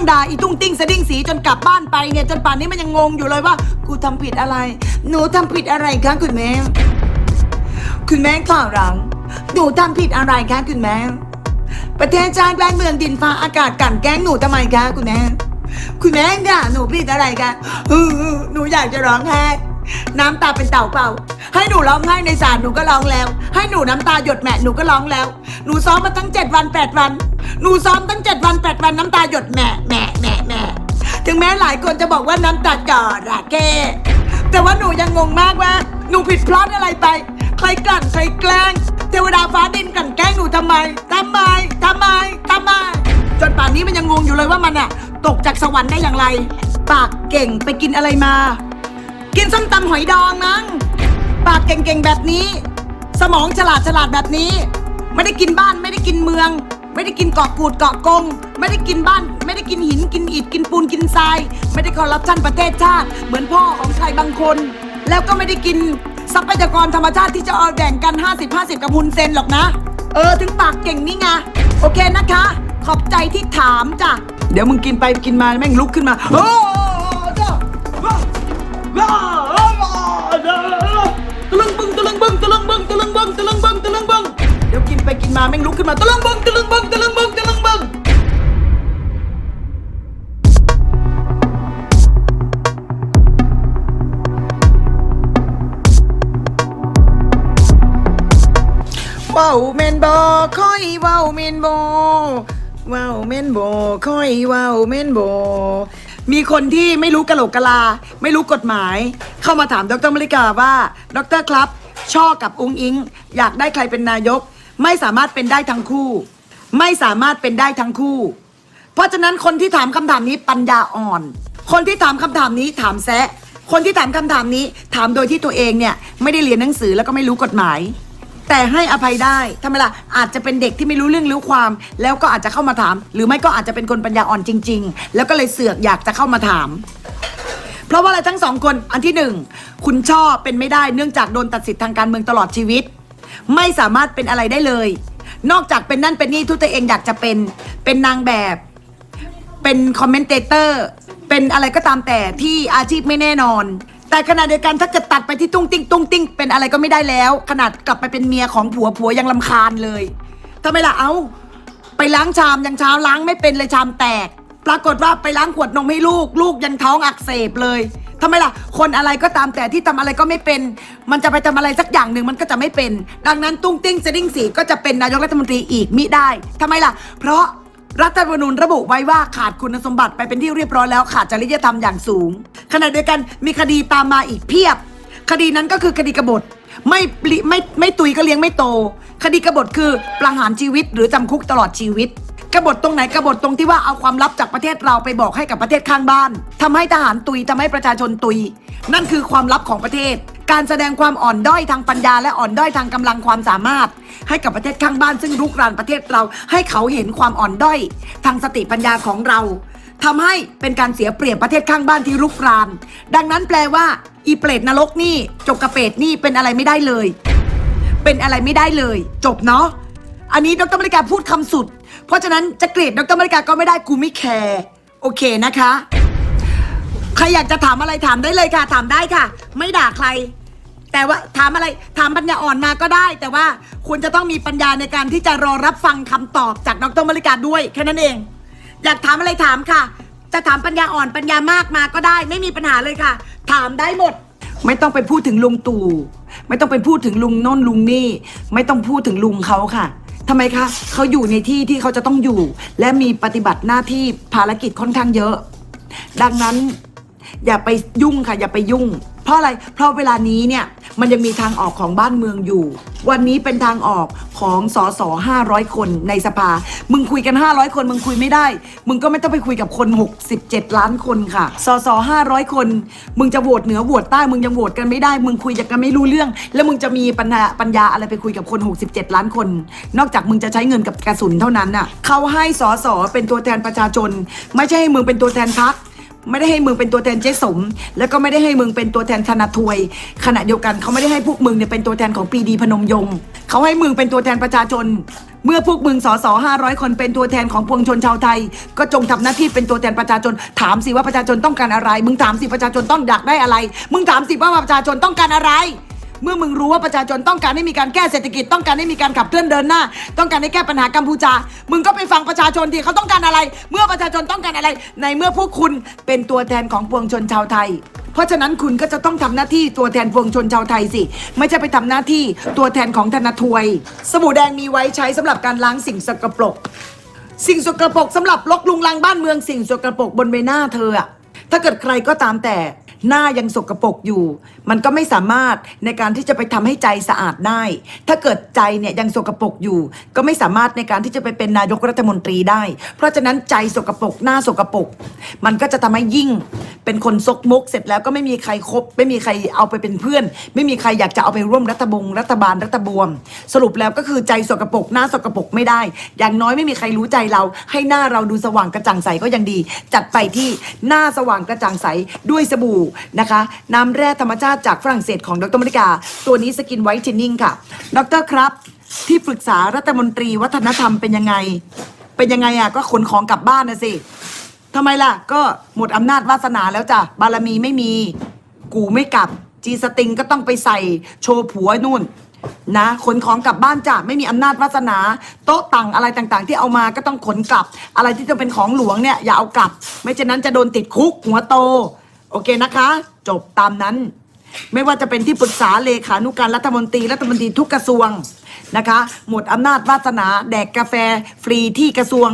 งด่าอีตุ้งติ้งสะดิ้งสีจนกลับบ้านไปเนี่ยจนป่านนี้มันยังงงอยู่เลยว่า กูทำผิดอะไร หนูทำผิดอะไรคะคุณแม่ คุณแม่ข่าวหลัง หนูทำผิดอะไรคะคุณแม่ ประเทศชาติบ้านเมืองดินฟ้าอากาศกลันแกล้งหนูทำไมคะคุณแม่ คุณแม่ค่ะหนูผิดอะไรคะเออหนูอยากจะร้องไห้ น้ำตาเป็นเต่าเป่า ให้หนูร้องไห้ในศาลหนูก็ร้องแล้ว ให้หนูน้ำตาหยดแมะหนูก็ร้องแล้ว หนูซ้อมมาตั้งเจ็ดวันแปดวัน หนูซ้อมตั้งเจ็ดวันแปดวันน้ำตาหยดแมะแมะแมะแมะถึงแม้หลายคนจะบอกว่าน้ำตาจอดอะแกแต่ว่าหนูยังงงมากว่า หนูผิดพลาดอะไรไป ใครกลั่นใครแกล้ง เทวดาฟ้าดินกลั่นแกล้งหนูทำไมทำไมทำไมทำไม จนป่านนี้มันยังงงอยู่เลยว่ามันอะตกจากสวรรค์ได้อย่างไร ปากเก่งไปกินอะไรมา กินส้มตำหอยดองนังปากเก่งๆแบบนี้ สมองฉลาดฉลาดแบบนี้ ไม่ได้กินบ้านไม่ได้กินเมือง ไม่ได้กินเกาะกูดเกาะกง ไม่ได้กินบ้าน ไม่ได้กินหินกินอิฐกินปูนกินทราย ไม่ได้คอร์รัปชันประเทศชาติ เหมือนพ่อของใครบางคน แล้วก็ไม่ได้กินทรัพยากรธรรมชาติที่จะเอาแบ่งกัน 50-50 กับฮุนเซนหรอกนะ เออถึงปากเก่งนี่ไงโอเคนะคะ ขอบใจที่ถามจ้ะเดี๋ยวมึงกินไปกินมาแม่งลุกขึ้นมาโอ้ ลึงบึงตะลึงบึงตะลึงบึงตะลึงบึงตะลึงบึงตลึงบึงเดี๋ยวกินไปกินมาแม่งลุกขึ้นมาตะลึงบึงตะลึงบึงตะลึงบึงตะลึงบึงว้าวเมนบอค่อยว้าวเมนบอว้าวเมนบอค่อยว้าวเมนบอมีคนที่ไม่รู้กะโหลกกะลา ไม่รู้กฎหมาย เข้ามาถามดรมริกาว่า ดรครับ ช่อกับอุ้งอิง อยากได้ใครเป็นนายก ไม่สามารถเป็นได้ทั้งคู่ ไม่สามารถเป็นได้ทั้งคู่ เพราะฉะนั้นคนที่ถามคำถามนี้ปัญญาอ่อน คนที่ถามคำถามนี้ถามแซะคนที่ถามคำถามนี้ถามโดยที่ตัวเองเนี่ยไม่ได้เรียนหนังสือแล้วก็ไม่รู้กฎหมาย แต่ให้อภัยได้ทำไมล่ะอาจจะเป็นเด็กที่ไม่รู้เรื่องรู้ความ แล้วก็อาจจะเข้ามาถาม หรือไม่ก็อาจจะเป็นคนปัญญาอ่อนจริง ๆ แล้วก็เลยเสือกอยากจะเข้ามาถาม เพราะว่าอะไรทั้งสองคนอันที่หนึ่งคุณช่อเป็นไม่ได้เนื่องจากโดนตัดสิทธิ์ทางการเมืองตลอดชีวิต ไม่สามารถเป็นอะไรได้เลย นอกจากเป็นนั่นเป็นนี่ทุกตัวเองอยากจะเป็นเป็นนางแบบ เป็นคอมเมนเตเตอร์เป็นอะไรก็ตามแต่ที่อาชีพไม่แน่นอน แต่ขณะเดียวกันถ้าเกิดตัดไปที่ตุ้งติ้งตุ้งติ้งเป็นอะไรก็ไม่ได้แล้ว ขนาดกลับไปเป็นเมียของผัวผัวยังลำคาญเลยทำไมล่ะเอาไปล้างชามยังเช้าล้างไม่เป็นเลยชามแตก ปรากฏว่าไปล้างขวดนมให้ลูก ลูกยังท้องอักเสบเลยทำไมล่ะ คนอะไรก็ตามแต่ที่ทำอะไรก็ไม่เป็น มันจะไปทำอะไรสักอย่างหนึ่งมันก็จะไม่เป็น ดังนั้นตุ้งติ้งสดิ้งสีก็จะเป็นนายกรัฐมนตรีอีกมิได้ทำไมล่ะ เพราะรัฐธรรมนูญระบุไว้ว่าขาดคุณสมบัติไปเป็นที่เรียบร้อยแล้วขาดจริยธรรมอย่างสูง ขณะเดียวกันมีคดีตามมาอีกเพียบ คดีนั้นก็คือคดีกบฏไม่ปลิไม่ไม่ตุยก็เลี้ยงไม่โต คดีกบฏคือประหารชีวิตหรือจำคุกตลอดชีวิต กบฏตรงไหนกบฏตรงที่ว่าเอาความลับจากประเทศเราไปบอกให้กับประเทศข้างบ้านทำให้ทหารตุยทำให้ประชาชนตุย นั่นคือความลับของประเทศ การแสดงความอ่อนด้อยทางปัญญา และอ่อนด้อยทางกำลังความสามารถ ให้กับประเทศข้างบ้าน ซึ่งรุกรานประเทศเรา ให้เขาเห็นความอ่อนด้อย ทางสติปัญญาของเราทำให้เป็นการเสียเปรียบประเทศข้างบ้านที่รุกราน ดังนั้นแปลว่า อีเปรตนรกนี่จกกระเปรตนี่เป็นอะไรไม่ได้เลย เป็นอะไรไม่ได้เลย จบเนาะ อันนี้ดรมริกาพูดคำสุด เพราะฉะนั้นจะเกลียดดรมริกาก็ไม่ได้กูไม่แคร์โอเคนะคะ ใครอยากจะถามอะไรถามได้เลยค่ะ ถามได้ค่ะ ไม่ด่าใคร แต่ว่าถามอะไรถามปัญญาอ่อนมาก็ได้ แต่ว่าคุณจะต้องมีปัญญาในการที่จะรอรับฟังคำตอบจากดรมริกาด้วยแค่นั้นเอง อยากถามอะไรถามค่ะ จะถามปัญญาอ่อนปัญญามากมาก็ได้ ไม่มีปัญหาเลยค่ะ ถามได้หมด ไม่ต้องไปพูดถึงลุงตู่ไม่ต้องไปพูดถึงลุงโน่นลุงนี่ ไม่ต้องพูดถึงลุงเขาค่ะ ทำไมคะเขาอยู่ในที่ที่เขาจะต้องอยู่ และมีปฏิบัติหน้าที่ภารกิจค่อนข้างเยอะ ดังนั้น อย่าไปยุ่งค่ะ อย่าไปยุ่ง เพราะอะไร เพราะเวลานี้เนี่ยมันยังมีทางออกของบ้านเมืองอยู่ วันนี้เป็นทางออกของสอสอ500คนในสภา มึงคุยกัน 500 คนมึงคุยไม่ได้ มึงก็ไม่ต้องไปคุยกับคน 67 ล้านคนค่ะสอสอ500คน มึงจะโหวตเหนือโหวตใต้มึงยังโหวตกันไม่ได้ มึงคุยกันไม่รู้เรื่อง แล้วมึงจะมีปัญญาปัญญาอะไรไปคุยกับคน 67 ล้านคน นอกจากมึงจะใช้เงินกับกระสุนเท่านั้นน่ะเขาให้สอสอเป็นตัวแทนประชาชน ไม่ใช่ให้มึงเป็นตัวแทนพรรค ไม่ได้ให้มึงเป็นตัวแทนเจ๊สม แล้วก็ไม่ได้ให้มึงเป็นตัวแทนธนาทวย ขณะเดียวกันเขาไม่ได้ให้พวกมึงเนี่ยเป็นตัวแทนของปรีดีพนมยงค์เขาให้มึงเป็นตัวแทนประชาชน เมื่อพวกมึงสอสอห้าร้อยคนเป็นตัวแทนของปวงชนชาวไทย ก็จงทำหน้าที่เป็นตัวแทนประชาชน ถามสิว่าประชาชนต้องการอะไร มึงถามสิประชาชนต้องอยากได้อะไร มึงถามสิว่าประชาชนต้องการอะไร เมื่อมึงรู้ว่าประชาชนต้องการให้มีการแก้เศรษฐกิจต้องการให้มีการขับเคลื่อนเดินหน้า ต้องการให้แก้ปัญหากัมพูชา มึงก็ไปฟังประชาชนที่เขาต้องการอะไร เมื่อประชาชนต้องการอะไร ในเมื่อพวกคุณเป็นตัวแทนของปวงชนชาวไทย เพราะฉะนั้นคุณก็จะต้องทำหน้าที่ตัวแทนปวงชนชาวไทยสิ ไม่ใช่ไปทำหน้าที่ตัวแทนของธนาทวย สบู่แดงมีไว้ใช้สำหรับการล้างสิ่งสกปรกสิ่งสกรปรกสำหรับลกลุงลังบ้านเมืองสิ่งสกรปรกบนใบหน้าเธออะถ้าเกิดใครก็ตามแต่ หน้ายังสกรปรกอยู่ มันก็ไม่สามารถในการที่จะไปทำให้ใจสะอาดได้ ถ้าเกิดใจเนี่ยยังสกรปรกอยู่ ก็ไม่สามารถในการที่จะไปเป็นนายกรัฐมนตรีได้ เพราะฉะนั้นใจสกรปรกหน้าสกรปรกมันก็จะทำให้ยิ่งเป็นคนซกมก เสร็จแล้วก็ไม่มีใครคบไม่มีใครเอาไปเป็นเพื่อน ไม่มีใครอยากจะเอาไปร่วมรัฐบงรัฐบาลรัฐบวม สรุปแล้วก็คือใจสกรปรกหน้าสกรปรกไม่ได้ อย่างน้อยไม่มีใครรู้ใจเรา ให้หน้าเราดูสว่างกระจ่างใสก็ยังดี จัดไปที่หน้าสว่างกระจ่างใสด้วยสบู่นะคะ น้ำแร่ธรรมชาติจากฝรั่งเศสของดรมริกา ตัวนี้สกินไวท์เทนนิ่งค่ะ ดรครับ ที่ปรึกษารัฐมนตรีวัฒนธรรมเป็นยังไง เป็นยังไงอะก็ขนของกลับบ้านนะสิทำไมล่ะ ก็หมดอำนาจวาสนาแล้วจ้ะ บารมีไม่มี กูไม่กลับ จีสติงก็ต้องไปใส่โชว์ผัวนู่นนะขนของกลับบ้านจ้ะไม่มีอำนาจวาสนา โต๊ะตังอะไรต่างๆ ที่เอามาก็ต้องขนกลับ อะไรที่จะเป็นของหลวงเนี่ยอย่าเอากลับ ไม่เช่นนั้นจะโดนติดคุกหัวโต โอเคนะคะ จบตามนั้น ไม่ว่าจะเป็นที่ปรึกษาเลขานุการรัฐมนตรีรัฐมนตรีทุกกระทรวงนะคะ หมดอำนาจวาสนา แดกกาแฟ ฟรีที่กระทรวง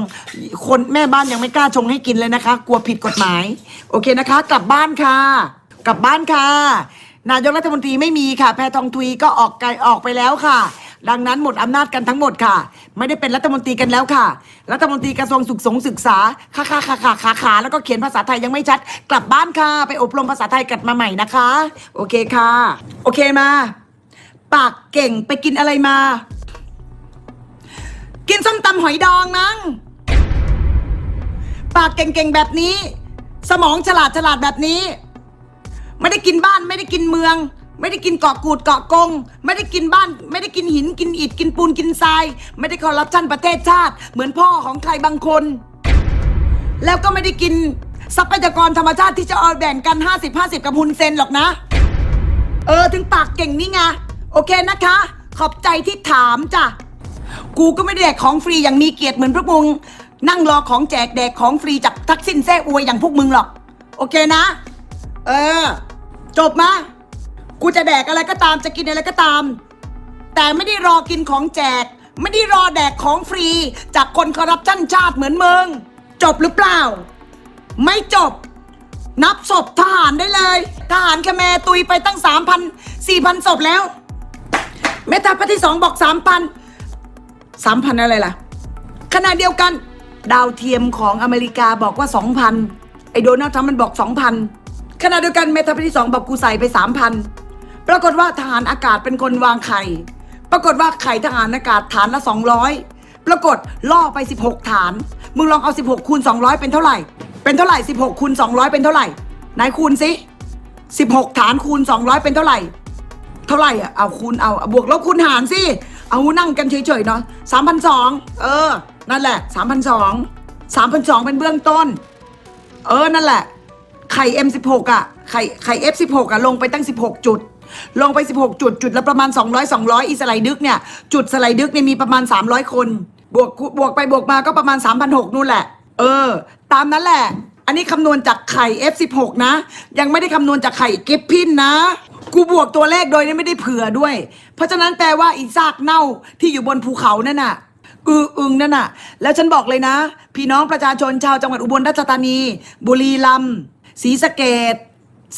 คนแม่บ้านยังไม่กล้าชงให้กินเลยนะคะ กลัวผิดกฎหมาย โอเคนะคะ กลับบ้านค่ะ กลับบ้านค่ะ นายกรัฐมนตรีไม่มีค่ะ แพทองทุยก็ออกไกลออกไปแล้วค่ะ ดังนั้นหมดอำนาจกันทั้งหมดค่ะ ไม่ได้เป็นรัฐมนตรีกันแล้วค่ะ รัฐมนตรีกระทรวงสุขสงศึกษาขาขาขาขาขาขาแล้วก็เขียนภาษาไทยยังไม่ชัด กลับบ้านค่ะ ไปอบรมภาษาไทยกลับมาใหม่นะคะ โอเคค่ะ โอเคมา ปากเก่งไปกินอะไรมา กินส้มตำหอยดองมั้งปากเก่งๆแบบนี้ สมองฉลาดฉลาดแบบนี้ ไม่ได้กินบ้านไม่ได้กินเมือง ไม่ได้กินเกาะกูดเกาะกง ไม่ได้กินบ้าน ไม่ได้กินหินกินอิฐกินปูนกินทราย ไม่ได้คอร์รัปชันประเทศชาติ เหมือนพ่อของใครบางคน แล้วก็ไม่ได้กินทรัพยากรธรรมชาติที่จะเอาแบ่งกัน 50-50 กับฮุนเซนหรอกนะ เออถึงปากเก่งนี่ไงโอเคนะคะ ขอบใจที่ถามจ้ะกูก็ไม่ได้แดกของฟรีอย่างมีเกียรติเหมือนพวกมึงนั่งรอของแจกแดกของฟรีจากทักษิณแซ่อวยอย่างพวกมึงหรอก โอเคนะ เออ จบมา กูจะแดกอะไรก็ตามจะกินอะไรก็ตาม แต่ไม่ได้รอกินของแจก ไม่ได้รอแดกของฟรี จากคนคอร์รัปชันชาติเหมือนมึงจบหรือเปล่า ไม่จบ นับศพทหารได้เลย ทหารคแมตุยไปตั้งสามพันสี่พันศพแล้ว เมทัพที่สองบอกสามพันสามพันอะไรล่ะ ขณะเดียวกัน ดาวเทียมของอเมริกาบอกว่าสองพันไอโดนัลด์ทรัมป์มันบอกสองพันขณะเดียวกันเมทัพที่สองบอกกูใส่ไปสามพัน ปรากฏว่าทหารอากาศเป็นคนวางไข่ ปรากฏว่าไข่ทหารอากาศฐานละสองร้อยปรากฏล่อไปสิบหกฐาน มึงลองเอาสิบหกคูณสองร้อยเป็นเท่าไหร่ เป็นเท่าไหร่สิบหกคูณสองร้อยเป็นเท่าไหร่ ไหนคูณสิสิบหกฐานคูณสองร้อยเป็นเท่าไหร่ เท่าไหร่อะ เอาคูณเอาบวกลบคูณหารสิ เอานั่งกันเฉยๆเนาะสามพันสองเออ นั่นแหละสามพันสองสามพันสองเป็นเบื้องต้น เออ นั่นแหละ ไข่ M16 อะ ไข่ไข่ F16 อะ ลงไปตั้ง 16 จุด ลงไป 16 จุดจุดละประมาณ 200 200 อีสไลดึกเนี่ยจุดสไลดึกเนี่ยมีประมาณ 300 คน บวกบวกไปบวกมาก็ประมาณ 3,600นู่นแหละ เออ ตามนั้นแหละ อันนี้คำนวณจากไข่ F16 นะ ยังไม่ได้คำนวณจากไข่เก็บพินนะกูบวกตัวเลขโดยไม่ได้เผื่อด้วย เพราะฉะนั้นแปลว่าอีซากเน่าที่อยู่บนภูเขานั่นน่ะอืออึงนั่นน่ะ แล้วฉันบอกเลยนะ พี่น้องประชาชนชาวจังหวัดอุบลราชธานี บุรีรัมย์ศรีสะเกด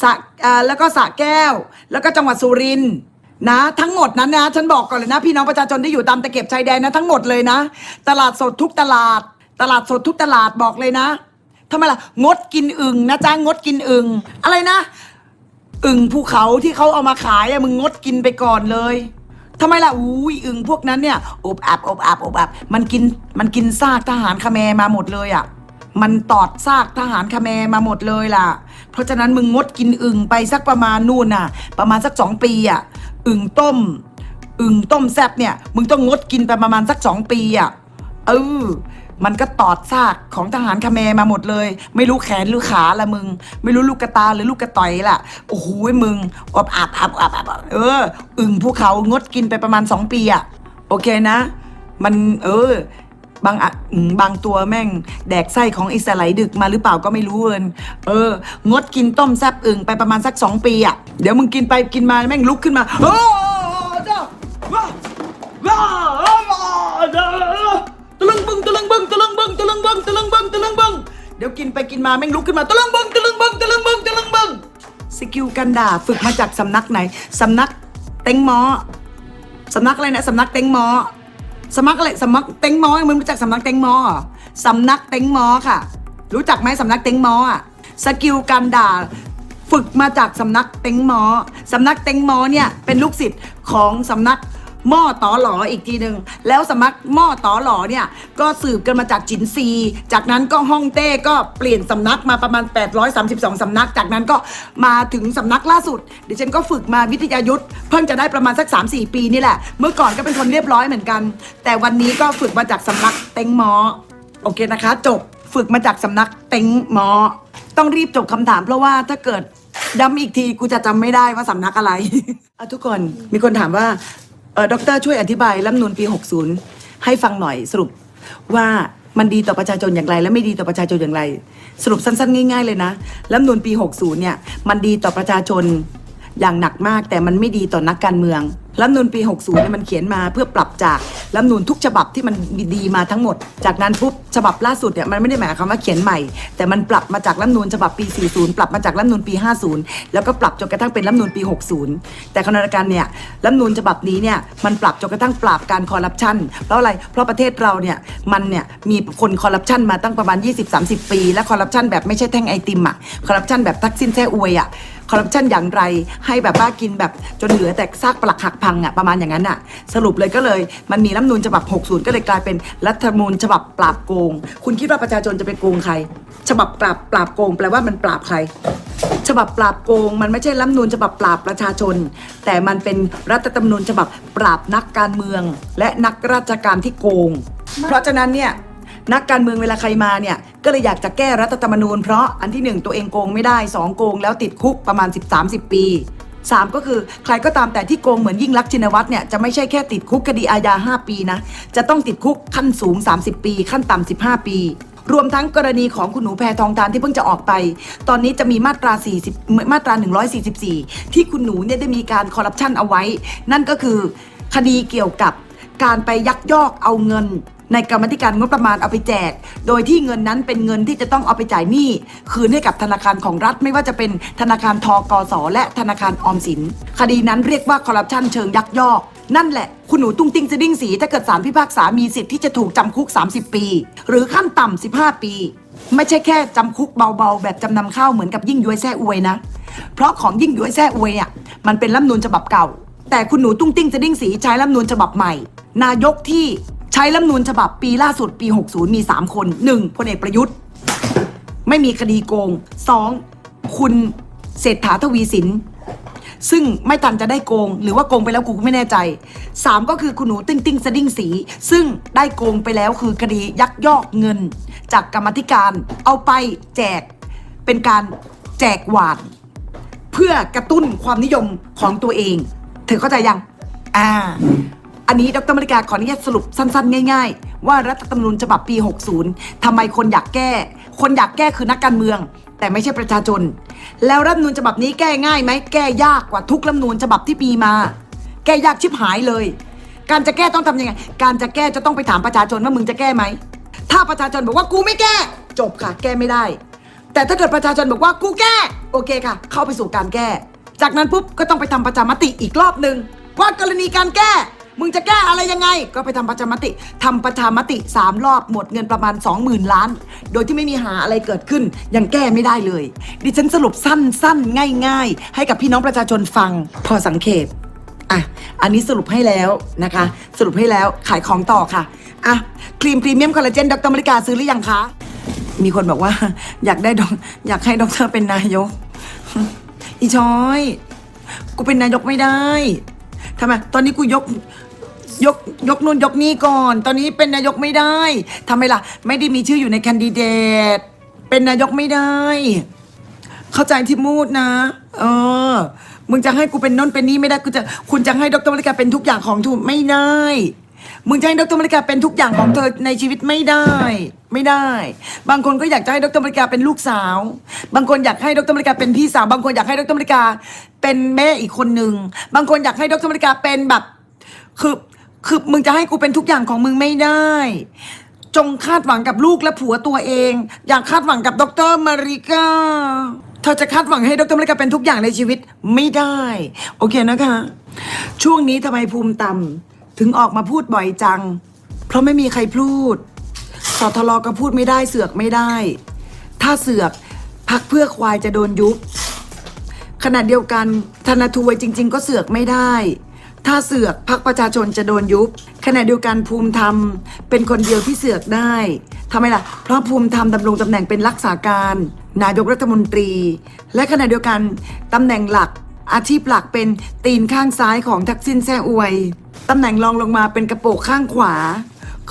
สะอ่าแล้วก็สระแก้ว แล้วก็จังหวัดสุรินทร์นะ ทั้งหมดนั้นนะ ฉันบอกก่อนเลยนะ พี่น้องประชาชนที่อยู่ตามตะเข็บชายแดนนะทั้งหมดเลยนะ ตลาดสดทุกตลาด ตลาดสดทุกตลาดบอกเลยนะทำไมล่ะงดกินอึงนะจ้างดกินอึงอะไรนะอึ่งภูเขาที่เขาเอามาขายอะมึงงดกินไปก่อนเลยทำไมล่ะอุ้ยอึ่งพวกนั้นเนี่ยอบอับอบอับอบอับมันกินมันกินซากทหารคาแมร์มาหมดเลยอะมันตอดซากทหารคาแมร์มาหมดเลยล่ะ ราะฉะนั้นมึงงดกินอึ่งไปสักประมาณนู่นน่ะ ประมาณสักสองปีอะอึ่งต้ม อึ่งต้มแซบเนี่ย มึงต้องงดกินไปประมาณสักสองปีอะเออมันก็ตอดซากของทหารคาเมรมาหมดเลย ไม่รู้แขนหรือขาละมึง ไม่รู้ลูกกระตาหรือลูกกระต่อยล่ะโอ้โหมึงอบอาบอาบอาบอาบอาบเออ อึ่งภูเขางดกินไปประมาณสองปีอะโอเคนะ มันเออ บางอะบางตัวแม่ง แดกไส้ของอิสราเอลดึกมาหรือเปล่าก็ไม่รู้เอินเออ งดกินต้มแซบอึ่งไปประมาณสักสองปีอะ่ะ เดี๋ยวมึงกินไปกินมาแม่งลุกขึ้นมาโอ้จ้าว้าว้าว้าเด้อตะลึงบึงตะลึงบึงตะลึงบึงตะลึงบึงตะลึงบึงตะลึงบึงเดี๋ยวกินไปกินมาแม่งลุกขึ้นมาตะลึงบึงตะลึงบึงตะลึงบึงตะลึงบึงสกิลกันด่าฝึกมาจากสำนักไหนสำนักเต็งหมอสำนักอะไรนะสำนักเต็งหมอ สำนักอะไรสำนักเต็งมอมึงรู้จักสำนักเต็งมอเหรอสำนักเต็งมอค่ะ รู้จักไหมสำนักเต็งมออะสกิลการด่าฝึกมาจากสำนักเต็งมอสำนักเต็งมอเนี่ยเป็นลูกศิษย์ของสำนัก หม้อตอหลออีกทีหนึ่งแล้วสำนักหม้อตอหลอเนี่ยก็สืบกันมาจากจินซี จากนั้นก็ฮ่องเต้ก็เปลี่ยนสำนักมาประมาณ 832 สำนัก จากนั้นก็มาถึงสำนักล่าสุดดิฉันก็ฝึกมาวิทยายุทธเพิ่งจะได้ประมาณสัก 3-4 ปีนี่แหละ เมื่อก่อนก็เป็นคนเรียบร้อยเหมือนกัน แต่วันนี้ก็ฝึกมาจากสำนักเต็งหมอโอเคนะคะ จบฝึกมาจากสำนักเต็งหมอ ต้องรีบจบคำถามเพราะว่าถ้าเกิดย้ำอีกทีกูจะจำไม่ได้ว่าสำนักอะไรอะทุกคนมีคนถามว่า ด็อกเตอร์ช่วยอธิบายรัฐธรรมนูลปี 60 ให้ฟังหน่อยสรุปว่ามันดีต่อประชาชนอย่างไร และไม่ดีต่อประชาชนอย่างไร สรุปสั้นๆ ง่าย ๆ เลยนะรัฐธรรมนูลปี 60 เนี่ยมันดีต่อประชาชนอย่างหนักมาก แต่มันไม่ดีต่อนักการเมือง รัฐนูลปี 60เนี่ยมันเขียนมาเพื่อปรับจากรัฐนูลทุกฉบับที่มันดีมาทั้งหมด จากนั้นปุ๊บฉบับล่าสุดเนี่ยมันไม่ได้หมายความว่าเขียนใหม่ แต่มันปรับมาจากรัฐนูลฉบับปี 40 ปรับมาจากรัฐนูลปี 50 แล้วก็ปรับจนกระทั่งเป็นรัฐนูลปี 60 แต่ขณะเดียวกันเนี่ยรัฐนูลฉบับนี้เนี่ยมันปรับจนกระทั่งปราบการคอร์รัปชันเพราะอะไรเพราะประเทศเราเนี่ยมันเนี่ยมีคนคอร์รัปชันมาตั้งประมาณ 20-30 ปี และคอร์รัปชันแบบไม่ใช่แท่งไอติมอะคอร์รัปชันแบบทักษิณแท้อวยอะ คอร์รัปชันอย่างไร ให้แบบว่ากินแบบจนเหลือแต่ซากปลักหักพังอะประมาณอย่างนั้นอะสรุปเลยก็เลยมันมีรัฐมนูญฉบับ 60 ก็เลยกลายเป็นรัฐธรรมนูญฉบับปราบโกง คุณคิดว่าประชาชนจะไปโกงใคร ฉบับปราบปราบโกงแปลว่ามันปราบใคร ฉบับปราบโกง มันไม่ใช่รัฐนูญฉบับปราบประชาชน แต่มันเป็นรัฐธรรมนูญฉบับปราบนักการเมือง และนักราชการที่โกง เพราะฉะนั้นเนี่ย นักการเมืองเวลาใครมาเนี่ย ก็เลยอยากจะแก้รัฐธรรมนูญเพราะอันที่หนึ่งตัวเองโกงไม่ได้สองโกงแล้วติดคุกประมาณ 10-30 ปีสามก็คือใครก็ตามแต่ที่โกงเหมือนยิ่งรักษณ์ชินวัตรเนี่ยจะไม่ใช่แค่ติดคุกคดีอาญา 5 ปีนะ จะต้องติดคุกขั้นสูง 30 ปี ขั้นต่ำ15 ปีรวมทั้งกรณีของคุณหนูแพทองทานที่เพิ่งจะออกไป ตอนนี้จะมีมาตรา 40 มาตรา 144 ที่คุณหนูเนี่ยได้มีการคอร์รัปชันเอาไว้ นั่นก็คือคดีเกี่ยวกับการไปยักยอกเอาเงิน ในกรรมธิการงบประมาณเอาไปแจก โดยที่เงินนั้นเป็นเงินที่จะต้องเอาไปจ่ายหนี้คืนให้กับธนาคารของรัฐ ไม่ว่าจะเป็นธนาคารทกสและธนาคารออมสิน คดีนั้นเรียกว่าคอร์รัปชันเชิงยักยอก นั่นแหละ คุณหนูตุ้งติ้งสะดิ้งสีถ้าเกิดศาลพิพากษามีสิทธิ์ที่จะถูกจำคุก 30 ปี หรือขั้นต่ำ15 ปี ไม่ใช่แค่จำคุกเบาๆ แบบจำนำข้าวเหมือนกับยิ่งย้วยแซ่อวยนะ เพราะของยิ่งย้วยแซ่อวยอะมันเป็นรัฐมนูญฉบับเก่า แต่คุณหนูตุ้งติ้งสะดิ้งสีใช้รัฐมนูญฉบับใหม่ นายกที่ ใช้รัฐนูญฉบับปีล่าสุดปี 60 มี 3 คน 1. พลเอกประยุทธ์ ไม่มีคดีโกง 2. คุณเศรษฐาทวีสิน ซึ่งไม่ทันจะได้โกง หรือว่าโกงไปแล้วกูก็ไม่แน่ใจ 3 ก็คือคุณหนูติ้งติ้งสดิ้งสี ซึ่งได้โกงไปแล้วคือคดียักยอกเงิน จากกรรมธิการเอาไปแจกเป็นการแจกหวานเพื่อกระตุ้นความนิยมของตัวเอง เธอเข้าใจยัง อ่า อันนี้ดรมริกาขออนุญาตสรุปสั้นๆ ง่าย ๆ ว่ารัฐธรรมนูญฉบับปี 60ทำไมคนอยากแก้ คนอยากแก้คือนักการเมือง แต่ไม่ใช่ประชาชน แล้วรัฐธรรมนูญฉบับนี้แก้ง่ายไหมแก้ยากกว่าทุกรัฐธรรมนูญฉบับที่มีมา แก้ยากชิบหายเลย การจะแก้ต้องทำยังไง การจะแก้จะต้องไปถามประชาชนว่ามึงจะแก้ไหมถ้าประชาชนบอกว่ากูไม่แก้ จบค่ะ แก้ไม่ได้ แต่ถ้าเกิดประชาชนบอกว่ากูแก้ โอเคค่ะ เข้าไปสู่การแก้ จากนั้นปุ๊บก็ต้องไปทำประชามติอีกรอบหนึ่งว่ากรณีการแก้ มึงจะแก้อะไรยังไง ก็ไปทำประชามติทำประชามติ 3 รอบหมดเงินประมาณ 20,000 ล้าน โดยที่ไม่มีหาอะไรเกิดขึ้น ยังแก้ไม่ได้เลย ดิฉันสรุปสั้นๆ ง่าย ๆ ให้กับพี่น้องประชาชนฟังพอสังเกตอะ อันนี้สรุปให้แล้วนะคะ สรุปให้แล้วขายของต่อค่ะ อะ ครีมพรีเมียมคอลลาเจนดรมริกาซื้อหรือยังคะ มีคนบอกว่า อยากได้ดอกอยากให้ดรเป็นนายก อีชอย กูเป็นนายกไม่ได้ทำไม ตอนนี้กูยก ยกยกนู่นยกนี่ก่อน ตอนนี้เป็นนายกไม่ได้ทำไมล่ะ ไม่ได้มีชื่ออยู่ในแคนดิเดต เป็นนายกไม่ได้ เข้าใจที่มูดนะ เออ มึงจะให้กูเป็นน้นเป็นนี่ไม่ได้กูจะคุณจะให้ดรมริกาเป็นทุกอย่างของทูไม่ได้ มึงจะให้ดรมริกาเป็นทุกอย่างของเธอในชีวิตไม่ได้ ไม่ได้ บางคนก็อยากจะให้ดรมริกาเป็นลูกสาว บางคนอยากให้ดรมริกาเป็นพี่สาว บางคนอยากให้ดรมริกาเป็นแม่อีกคนหนึ่งบางคนอยากให้ดรมริกาเป็นแบบ คือ คือมึงจะให้กูเป็นทุกอย่างของมึงไม่ได้ จงคาดหวังกับลูกและผัวตัวเอง อย่าคาดหวังกับดรมาริกาเธอจะคาดหวังให้ดรมาริกาเป็นทุกอย่างในชีวิตไม่ได้ โอเคนะคะ ช่วงนี้ทำไมภูมิต่ำถึงออกมาพูดบ่อยจัง เพราะไม่มีใครพูดสทลก็พูดไม่ได้เสือกไม่ได้ ถ้าเสือกพักเพื่อควายจะโดนยุบขณะเดียวกันธนาทวยจริง ๆ ก็เสือกไม่ได้ ถ้าเสือกพักประชาชนจะโดนยุบขณะเดียวกันภูมิธรรม เป็นคนเดียวที่เสือกได้ทำไมล่ะ เพราะภูมิธรรมดำรงตำแหน่งเป็นรักษาการ นายกรัฐมนตรี และขณะเดียวกันตำแหน่งหลัก อาชีพหลักเป็นตีนข้างซ้ายของทักษิณแซ่อวยตำแหน่งรองลงมาเป็นกระโปรงข้างขวา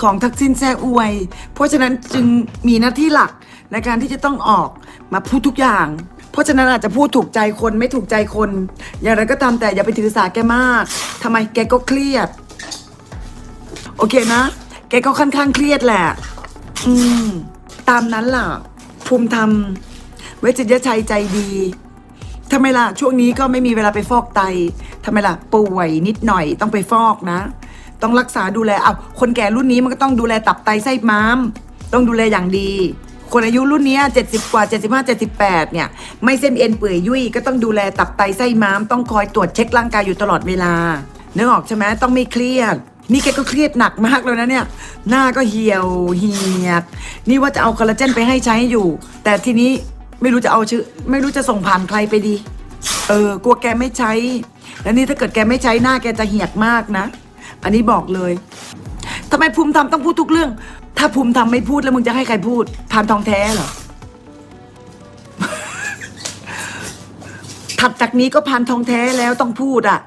ของทักษิณแซ่อวย เพราะฉะนั้นจึงมีหน้าที่หลักในการที่จะต้องออกมาพูดทุกอย่าง เพราะฉะนั้นอาจจะพูดถูกใจคนไม่ถูกใจคน อย่างไรก็ตามแต่อย่าไปถือสาแกมากทำไมแกก็เครียด โอเคนะ แกก็ค่อนข้างเครียดแหละ อืม ตามนั้นล่ะ ภูมิธรรม เวชยชัยใจดีทำไมล่ะ ช่วงนี้ก็ไม่มีเวลาไปฟอกไตทำไมล่ะ ป่วยนิดหน่อยต้องไปฟอกนะ ต้องรักษาดูแลเอาคนแก่รุ่นนี้มันก็ต้องดูแลตับไตไส้ม้าม ต้องดูแลอย่างดี คนอายุรุ่นนี้เจ็ดสิบกว่าเจ็ดสิบห้าเจ็ดสิบแปดเนี่ย ไม่เส้นเอ็นเปื่อยยุ่ยก็ต้องดูแลตับไตไส้ม้าม ต้องคอยตรวจเช็คร่างกายอยู่ตลอดเวลาเนึกอออกใช่ไหมต้องไม่เครียด นี่แกก็เครียดหนักมากเลยนะเนี่ย หน้าก็เหี่ยวเหียดนี่ว่าจะเอาคอลลาเจนไปให้ใช้อยู่ แต่ทีนี้ไม่รู้จะเอาชื่อ ไม่รู้จะส่งผ่านใครไปดี เออกลัวแกไม่ใช้ แล้วนี่ถ้าเกิดแกไม่ใช้หน้าแกจะเหียดมากนะ อันนี้บอกเลยทำไมภูมิธรรมต้องพูดทุกเรื่อง ถ้าภูมิธรรมไม่พูดแล้วมึงจะให้ใครพูดพานทองแท้เหรอ ถัดจากนี้ก็พานทองแท้แล้วต้องพูดอะ